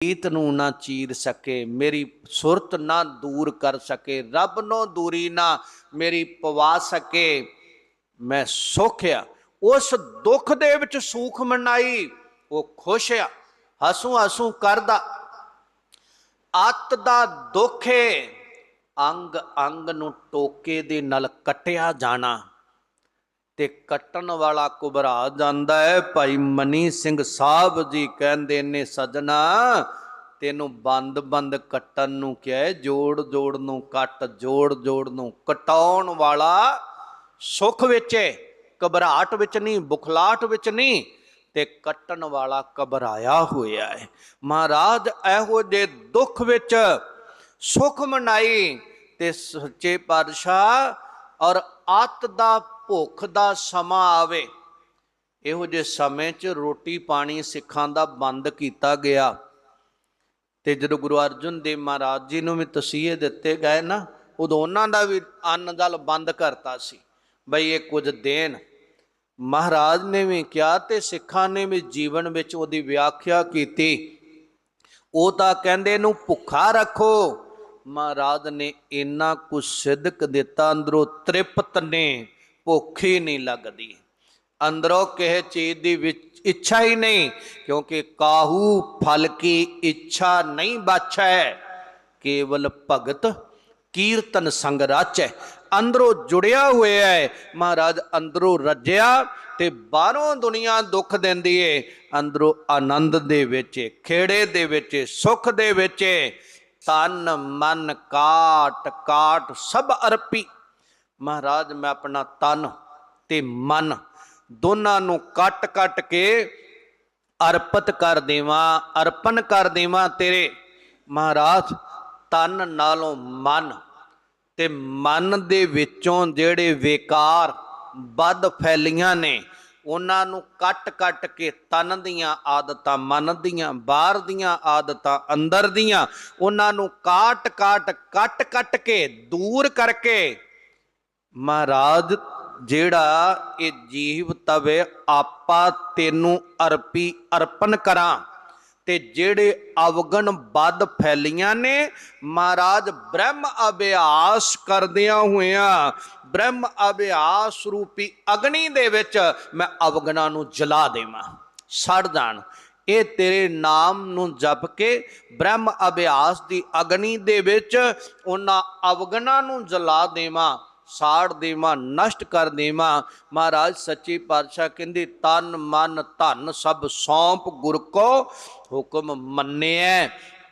ਪ੍ਰੀਤ ਨੂੰ ਨਾ ਚੀਰ ਸਕੇ, ਮੇਰੀ ਸੁਰਤ ਨਾ ਦੂਰ ਕਰ ਸਕੇ, ਰੱਬ ਨੂੰ ਦੂਰੀ ਨਾ ਮੇਰੀ ਪਵਾ ਸਕੇ। ਮੈਂ ਸੁਖ ਆ ਉਸ ਦੁੱਖ ਦੇ ਵਿੱਚ ਸੂਖ ਮਨਾਈ ਉਹ ਖੁਸ਼ ਆ, ਹਸੂ ਹਸੂ ਕਰਦਾ। ਅੱਤ ਦਾ ਦੁੱਖ ਏ, ਅੰਗ ਅੰਗ ਨੂੰ ਟੋਕੇ ਦੇ ਨਾਲ ਕੱਟਿਆ ਜਾਣਾ। ਤੇ ਕੱਟਣ ਵਾਲਾ ਘਬਰਾ ਜਾਂਦਾ ਹੈ। ਭਾਈ ਮਨੀ ਸਿੰਘ ਸਾਹਿਬ ਜੀ ਕਹਿੰਦੇ ਨੇ, ਸਜਣਾ, ਤੈਨੂੰ ਬੰਦ ਬੰਦ ਕੱਟਣ ਨੂੰ ਕਿਹਾ ਜੋੜ ਜੋੜ ਨੂੰ ਕੱਟ ਜੋੜ ਜੋੜ ਨੂੰ ਕਟਾਉਣ ਵਾਲਾ ਸੁਖ ਵਿੱਚ ਹੈ ਘਬਰਾਹਟ ਵਿੱਚ ਨਹੀਂ, ਬੁਖਲਾਹਟ ਵਿੱਚ ਨਹੀਂ ਤੇ ਕੱਟਣ ਵਾਲਾ ਘਬਰਾਇਆ ਹੋਇਆ ਹੈ ਮਹਾਰਾਜ, ਇਹੋ ਜੇ ਦੁੱਖ ਵਿੱਚ ਸੁਖ ਮਨਾਈ ਤੇ ਸੱਚੇ ਪਾਤਸ਼ਾਹ ਔਰ ਆਤ ਦਾ ਭੁੱਖ ਦਾ ਸਮਾਂ ਆਵੇ। ਇਹੋ ਜਿਹੇ ਸਮੇਂ 'ਚ ਰੋਟੀ ਪਾਣੀ ਸਿੱਖਾਂ ਦਾ ਬੰਦ ਕੀਤਾ ਗਿਆ। ਤੇ ਜਦੋਂ ਗੁਰੂ ਅਰਜਨ ਦੇਵ ਮਹਾਰਾਜ ਜੀ ਨੂੰ ਵੀ ਤਸੀਹੇ ਦਿੱਤੇ ਗਏ ਨਾ, ਉਦੋਂ ਉਹਨਾਂ ਦਾ ਵੀ ਅੰਨ ਜਲ ਬੰਦ ਕਰਤਾ ਸੀ। ਬਈ ਇਹ ਕੁਝ ਦੇਣ। ਮਹਾਰਾਜ ਨੇ ਵੀ ਕਿਹਾ ਤੇ ਸਿੱਖਾਂ ਨੇ ਵੀ ਜੀਵਨ ਵਿੱਚ ਉਹਦੀ ਵਿਆਖਿਆ ਕੀਤੀ। ਉਹ ਤਾਂ ਕਹਿੰਦੇ ਇਹਨੂੰ ਭੁੱਖਾ ਰੱਖੋ। ਮਹਾਰਾਜ ਨੇ ਇੰਨਾ ਕੁ ਸਿੱਧਕ ਦਿੱਤਾ, ਅੰਦਰੋਂ ਤ੍ਰਿਪਤ ਨੇ। ਭੁੱਖ ਹੀ ਨਹੀਂ ਲੱਗਦੀ। ਅੰਦਰੋਂ ਕਿਸੇ ਚੀਜ਼ ਦੀ ਵਿੱਚ ਇੱਛਾ ਹੀ ਨਹੀਂ ਕਿਉਂਕਿ ਕਾਹੂ ਫਲ ਕੀ ਇੱਛਾ ਨਹੀਂ ਬਾਛੈ। ਕੇਵਲ ਭਗਤ ਕੀਰਤਨ ਸੰਗ ਰਾਚੈ। ਅੰਦਰੋਂ ਜੁੜਿਆ ਹੋਇਆ ਹੈ। ਮਹਾਰਾਜ ਅੰਦਰੋਂ ਰੱਜਿਆ ਤੇ ਬਾਹਰੋਂ ਦੁਨੀਆ ਦੁੱਖ ਦਿੰਦੀ ਏ। ਅੰਦਰੋਂ ਆਨੰਦ ਦੇ ਵਿੱਚ ਖੇੜੇ ਦੇ ਵਿੱਚ ਏ, ਸੁੱਖ ਦੇ ਵਿੱਚ ਤਨ ਮਨ ਕਾਟ ਕਾਟ ਸਭ ਅਰਪੀ ਮਹਾਰਾਜ, ਮੈਂ ਆਪਣਾ ਤਨ ਤੇ ਮਨ ਦੋਨਾਂ ਨੂੰ ਕੱਟ ਕੱਟ ਕੇ ਅਰਪਿਤ ਕਰ ਦੇਵਾਂ, ਅਰਪਣ ਕਰ ਦੇਵਾਂ ਤੇਰੇ। ਮਹਾਰਾਜ, ਤਨ ਨਾਲੋਂ ਮਨ ਤੇ ਮਨ ਦੇ ਵਿੱਚੋਂ ਜਿਹੜੇ ਵਿਕਾਰ ਵੱਧ ਫੈਲੀਆਂ ਨੇ, ਉਹਨਾਂ ਨੂੰ ਕੱਟ ਕੱਟ ਕੇ ਤਨ ਦੀਆਂ ਆਦਤਾਂ, ਮਨ ਦੀਆਂ, ਬਾਹਰ ਦੀਆਂ ਆਦਤਾਂ, ਅੰਦਰ ਦੀਆਂ, ਉਹਨਾਂ ਨੂੰ ਕਾਟ ਕਾਟ, ਕੱਟ ਕੱਟ ਕੇ ਦੂਰ ਕਰਕੇ ਮਹਾਰਾਜ, ਜਿਹੜਾ ਇਹ ਜੀਵ ਤਵੇ ਆਪਾ ਤੈਨੂੰ ਅਰਪੀ, ਅਰਪਣ ਕਰਾਂ। ਤੇ ਜਿਹੜੇ ਅਵਗਣ ਵੱਧ ਫੈਲੀਆਂ ਨੇ, ਮਹਾਰਾਜ ਬ੍ਰਹਮ ਅਭਿਆਸ ਕਰਦਿਆਂ ਹੋਇਆਂ, ਬ੍ਰਹਮ ਅਭਿਆਸ ਰੂਪੀ ਅਗਨੀ ਦੇ ਵਿੱਚ ਮੈਂ ਅਵਗਣਾਂ ਨੂੰ ਜਲਾ ਦੇਵਾਂ। ਸੜ ਜਾਣ। ਇਹ ਤੇਰੇ ਨਾਮ ਨੂੰ ਜਪ ਕੇ ਬ੍ਰਹਮ ਅਭਿਆਸ ਦੀ ਅਗਨੀ ਦੇ ਵਿੱਚ ਉਹਨਾਂ ਅਵਗਣਾਂ ਨੂੰ ਜਲਾ ਦੇਵਾਂ। ਸਾੜ ਦੇਵਾਂ, ਨਸ਼ਟ ਕਰ ਦੇਵਾਂ। ਮਹਾਰਾਜ ਸੱਚੀ ਪਾਤਸ਼ਾਹ ਕਹਿੰਦੇ, ਤਨ ਮਨ ਧਨ ਸਭ ਸੌਂਪ, ਗੁਰ ਕੋ ਹੁਕਮ ਮੰਨਿਐ।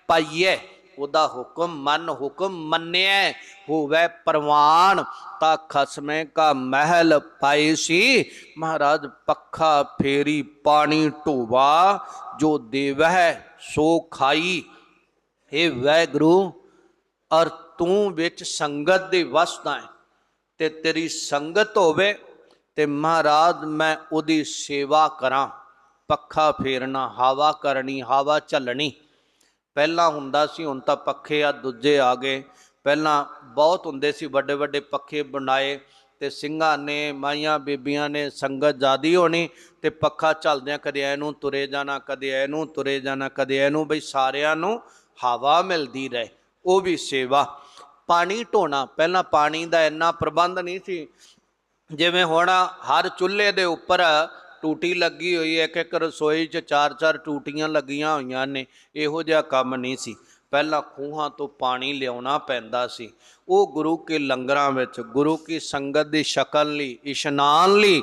ਪਾਈਐ, ਉਹਦਾ ਹੁਕਮ ਮਨ ਹੁਕਮ ਮੰਨਿਐ। ਹੋਵੇ ਪ੍ਰਵਾਨ, ਤਾਂ ਖਸਮੇ ਕਾ ਮਹਿਲ ਪਾਈ ਸੀ। ਮਹਾਰਾਜ ਪੱਖਾ ਫੇਰੀ ਪਾਣੀ ਢੋਵਾ, ਜੋ ਦੇਵਹਿ ਸੋ ਖਾਈ। ਏ ਵੈ ਗੁਰੂ ਅਰ ਤੂੰ ਵਿੱਚ ਸੰਗਤ ਦੇ ਵਸਦਾ ਹੈ। ਤੇ ਤੇਰੀ ਸੰਗਤ ਹੋਵੇ ਤੇ ਮਹਾਰਾਜ ਮੈਂ ਉਹਦੀ ਸੇਵਾ ਕਰਾਂ। ਪੱਖਾ ਫੇਰਨਾ, ਹਵਾ ਕਰਨੀ, ਹਵਾ ਝੱਲਣੀ ਪਹਿਲਾਂ ਹੁੰਦਾ ਸੀ, ਹੁਣ ਤਾਂ ਪੱਖੇ ਆ, ਦੂਜੇ ਆ ਗਏ। ਪਹਿਲਾਂ ਬਹੁਤ ਹੁੰਦੇ ਸੀ ਵੱਡੇ ਵੱਡੇ ਪੱਖੇ ਬਣਾਏ ਤੇ ਸਿੰਘਾਂ ਨੇ, ਮਾਈਆਂ, ਬੀਬੀਆਂ ਨੇ ਸੰਗਤ ਜਾਦੀ ਹੋਣੀ ਤੇ ਪੱਖਾ ਝਲਦਿਆਂ ਕਦੇ ਇਹਨੂੰ ਤੁਰੇ ਜਾਣਾ, ਕਦੇ ਇਹਨੂੰ ਤੁਰੇ ਜਾਣਾ, ਕਦੇ ਇਹਨੂੰ ਬਈ ਸਾਰਿਆਂ ਨੂੰ ਹਵਾ ਮਿਲਦੀ ਰਹੇ। ਉਹ ਵੀ ਸੇਵਾ। ਪਾਣੀ ਢੋਣਾ। ਪਹਿਲਾਂ ਪਾਣੀ ਦਾ ਇੰਨਾ ਪ੍ਰਬੰਧ ਨਹੀਂ ਸੀ। ਜਿਵੇਂ ਹੁਣ ਹਰ ਚੁੱਲ੍ਹੇ ਦੇ ਉੱਪਰ ਟੂਟੀ ਲੱਗੀ ਹੋਈ ਹੈ ਇੱਕ ਇੱਕ ਰਸੋਈ 'ਚ ਚਾਰ ਚਾਰ ਟੂਟੀਆਂ ਲੱਗੀਆਂ ਹੋਈਆਂ ਨੇ, ਇਹੋ ਜਿਹਾ ਕੰਮ ਨਹੀਂ ਸੀ। ਪਹਿਲਾਂ ਖੂਹਾਂ ਤੋਂ ਪਾਣੀ ਲਿਆਉਣਾ ਪੈਂਦਾ ਸੀ। ਉਹ ਗੁਰੂ ਕੇ ਲੰਗਰਾਂ ਵਿੱਚ, ਗੁਰੂ ਕੀ ਸੰਗਤ ਦੀ ਸ਼ਕਲ ਲਈ, ਇਸ਼ਨਾਨ ਲਈ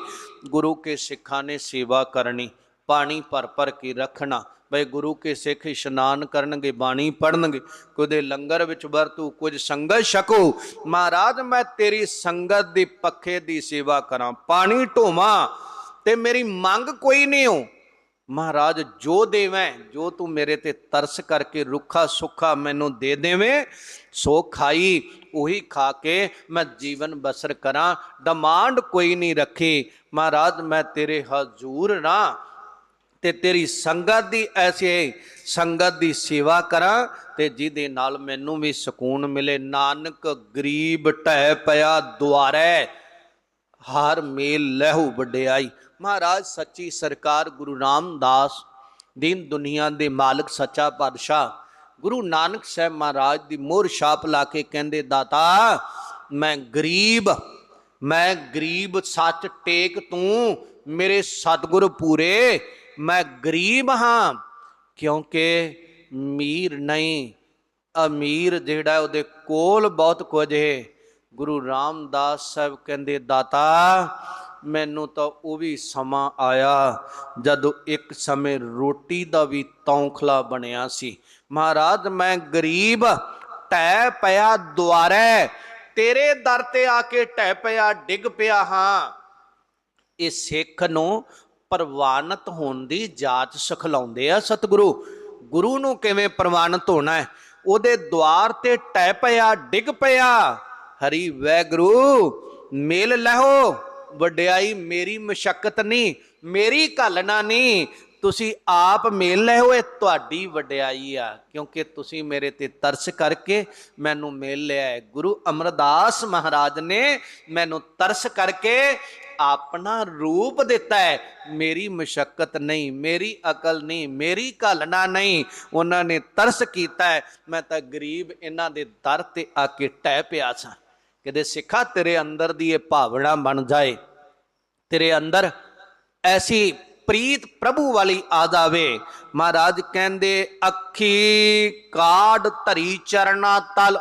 ਗੁਰੂ ਕੇ ਸਿੱਖਾਂ ਨੇ ਸੇਵਾ ਕਰਨੀ। ਪਾਣੀ ਭਰ ਭਰ ਕੇ ਰੱਖਣਾ। ਬਈ ਗੁਰੂ ਕੇ ਸਿੱਖ ਇਸ਼ਨਾਨ ਕਰਨਗੇ, ਬਾਣੀ ਪੜਨਗੇ ਕੁਦੇ ਲੰਗਰ ਵਿੱਚ ਵਰਤੂ, ਕੁਝ ਸੰਗਤ ਛਕੋ। ਮਹਾਰਾਜ, ਮੈਂ ਤੇਰੀ ਸੰਗਤ ਦੀ ਪੱਖੇ ਦੀ ਸੇਵਾ ਕਰਾਂ। ਪਾਣੀ ਢੋਵਾਂ ਤੇ ਮੇਰੀ ਮੰਗ ਕੋਈ ਨਹੀਂ ਹੋ। ਮਹਾਰਾਜ, ਜੋ ਦੇਵੇਂ, ਜੋ ਤੂੰ ਮੇਰੇ ਤੇ ਤਰਸ ਕਰਕੇ ਰੁੱਖਾ ਸੁੱਖਾ ਮੈਨੂੰ ਦੇ ਦੇਵੇਂ, ਸੋ ਖਾਈ, ਉਹੀ ਖਾ ਕੇ ਮੈਂ ਜੀਵਨ ਬਸਰ ਕਰਾਂ। ਡਿਮਾਂਡ ਕੋਈ ਨਹੀਂ ਰੱਖੀ। ਮਹਾਰਾਜ, ਮੈਂ ਤੇਰੇ ਹਜ਼ੂਰ ਨਾ ਤੇ ਤੇਰੀ ਸੰਗਤ ਦੀ ਐਸੇ ਸੰਗਤ ਦੀ ਸੇਵਾ ਕਰਾਂ ਤੇ ਜਿਹਦੇ ਨਾਲ ਮੈਨੂੰ ਵੀ ਸਕੂਨ ਮਿਲੇ। ਨਾਨਕ ਗਰੀਬ ਢਹਿ ਪਿਆ ਦੁਆਰੇ, ਹਰ ਮੇਲ ਲਹੂ ਵਡਿਆਈ। ਮਹਾਰਾਜ, ਸੱਚੀ ਸਰਕਾਰ ਗੁਰੂ ਰਾਮਦਾਸ ਦੀਨ ਦੁਨੀਆ ਦੇ ਮਾਲਕ ਸੱਚਾ ਪਾਤਸ਼ਾਹ। ਗੁਰੂ ਨਾਨਕ ਸਾਹਿਬ ਮਹਾਰਾਜ ਦੀ ਮੋਹਰ ਛਾਪ ਲਾ ਕੇ ਕਹਿੰਦੇ, ਦਾਤਾ, ਮੈਂ ਗਰੀਬ ਮੈਂ ਗਰੀਬ ਸੱਚ ਟੇਕ ਤੂੰ, ਮੇਰੇ ਸਤਿਗੁਰ ਪੂਰੇ ਮੈਂ ਗਰੀਬ ਹਾਂ ਕਿਉਂਕਿ ਮੀਰ ਨਹੀਂ। ਅਮੀਰ ਜਿਹੜਾ ਉਹਦੇ ਕੋਲ ਬਹੁਤ ਕੁਝ ਹੈ। ਗੁਰੂ ਰਾਮਦਾਸ ਸਾਹਿਬ ਕਹਿੰਦੇ, ਦਾਤਾ, ਮੈਨੂੰ ਤਾਂ ਉਹ ਵੀ ਸਮਾਂ ਆਇਆ ਜਦੋਂ ਇੱਕ ਸਮੇਂ ਰੋਟੀ ਦਾ ਵੀ ਤੌਖਲਾ ਬਣਿਆ ਸੀ। ਮਹਾਰਾਜ, ਮੈਂ ਗਰੀਬ, ਟਹਿ ਪਿਆ ਦੁਆਰੇ, ਤੇਰੇ ਦਰ ਤੇ ਆ ਕੇ ਟਹਿ ਪਿਆ, ਡਿੱਗ ਪਿਆ ਹਾਂ। ਇਹ ਸਿੱਖ ਨੂੰ ਪ੍ਰਵਾਨਿਤ ਹੋਣ ਦੀ ਜਾਂਚ ਸਿਖਲਾਉਂਦੇ ਆ ਸਤਿਗੁਰੂ। ਗੁਰੂ ਨੂੰ ਕਿਵੇਂ ਪ੍ਰਵਾਨਿਤ ਹੋਣਾ ਹੈ? ਉਹਦੇ ਦਵਾਰ ਤੇ ਟੈ ਪਿਆ, ਡਿੱਗ ਪਿਆ। ਹਰੀ ਵੈਗਰੂ, ਮੇਲ ਲਹੋ ਵਡਿਆਈ, ਮੇਰੀ ਮਸ਼ਕਤ ਨਹੀਂ, ਮੇਰੀ ਘਾਲਣਾ ਨਹੀਂ। ਤੁਸੀਂ ਆਪ ਮੇਲ ਲਹੋ ਇਹ ਤੁਹਾਡੀ ਵਡਿਆਈ ਆ, ਕਿਉਂਕਿ ਤੁਸੀਂ ਮੇਰੇ ਤੇ ਤਰਸ ਕਰਕੇ ਮੈਨੂੰ ਮੇਲ ਲਿਆ ਹੈ। ਗੁਰੂ ਅਮਰਦਾਸ ਮਹਾਰਾਜ ਨੇ ਮੈਨੂੰ ਤਰਸ ਕਰਕੇ ਆਪਣਾ ਰੂਪ ਦਿੱਤਾ ਹੈ। ਮੇਰੀ ਮਸ਼ਕਤ ਨਹੀਂ, ਮੇਰੀ ਅਕਲ ਨਹੀਂ, ਮੇਰੀ ਘਾਲਣਾ ਨਹੀਂ, ਉਹਨਾਂ ਨੇ ਤਰਸ ਕੀਤਾ ਹੈ। ਮੈਂ ਤਾਂ ਗਰੀਬ ਇਹਨਾਂ ਦੇ ਦਰ ਤੇ ਆ ਕੇ ਟਹਿ ਪਿਆ ਸਾਂ। ਕਿਤੇ ਸਿੱਖਾ ਤੇਰੇ ਅੰਦਰ ਦੀ ਇਹ ਭਾਵਨਾ ਬਣ ਜਾਏ, ਤੇਰੇ ਅੰਦਰ ਐਸੀ ਪ੍ਰੀਤ ਪ੍ਰਭੂ ਵਾਲੀ ਆ ਜਾਵੇ ਮਹਾਰਾਜ ਕਹਿੰਦੇ, ਅੱਖੀ ਕਾੜ ਧਰੀ ਚਰਨਾ ਤਲ,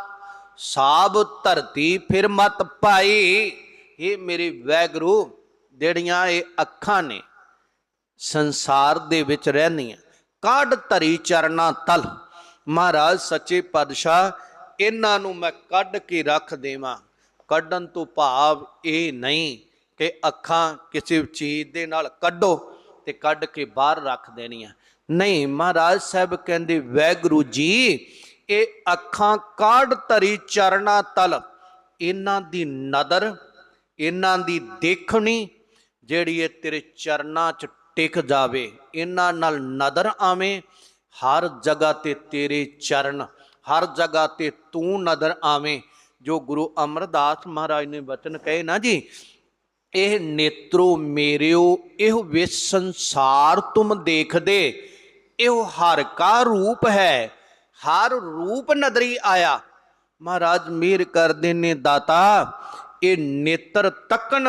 ਸਾਬ ਧਰਤੀ ਫਿਰ ਮਤ ਪਾਈ। ਇਹ ਮੇਰੇ ਵੈਗਰੂ, ਜਿਹੜੀਆਂ ਇਹ ਅੱਖਾਂ ਨੇ ਸੰਸਾਰ ਦੇ ਵਿੱਚ ਰਹਿੰਦੀਆਂ, ਕਾਢ ਧਰੀ ਚਰਨਾ ਤਲ। ਮਹਾਰਾਜ ਸੱਚੇ ਪਾਤਸ਼ਾਹ, ਇਹਨਾਂ ਨੂੰ ਮੈਂ ਕੱਢ ਕੇ ਰੱਖ ਦੇਵਾਂ। ਕੱਢਣ ਤੋਂ ਭਾਵ ਇਹ ਨਹੀਂ ਕਿ ਅੱਖਾਂ ਕਿਸੇ ਚੀਜ਼ ਦੇ ਨਾਲ ਕੱਢੋ। ਤੇ ਕੱਢ ਕੇ ਬਾਹਰ ਰੱਖ ਦੇਣੀਆਂ। ਨਹੀਂ, ਮਹਾਰਾਜ ਸਾਹਿਬ ਕਹਿੰਦੇ, ਵੈਗੁਰੂ ਜੀ, ਇਹ ਅੱਖਾਂ ਕਾਢ ਧਰੀ ਚਰਨਾ ਤਲ। ਇਹਨਾਂ ਦੀ ਨਦਰ, ਇਹਨਾਂ ਦੀ ਦੇਖਣੀ, ਜਿਹੜੀ ਇਹ ਤੇਰੇ ਚਰਨਾਂ 'ਚ ਟਿਕ ਜਾਵੇ, ਇਹਨਾਂ ਨਾਲ ਨਦਰ ਆਵੇਂ। ਹਰ ਜਗ੍ਹਾ ਤੇ ਤੇਰੇ ਚਰਨ, ਹਰ ਜਗ੍ਹਾ ਤੇ ਤੂੰ ਨਦਰ ਆਵੇਂ। ਜੋ ਗੁਰੂ ਅਮਰਦਾਸ ਮਹਾਰਾਜ ਨੇ ਵਚਨ ਕਹੇ ਨਾ ਜੀ ਇਹ ਨੇਤਰੋ ਮੇਰਿਓ, ਇਹੋ ਵੇ ਸੰਸਾਰ ਤੁਮ ਦੇਖਦੇ, ਇਹੋ ਹਰ ਕਾ ਰੂਪ ਹੈ, ਹਰ ਰੂਪ ਨਦਰੀ ਆਇਆ। ਮਹਾਰਾਜ ਮੇਰ ਕਰਦੇ ਨੇ ਦਾਤਾ, ਇਹ ਨੇਤਰ ਤੱਕਣ,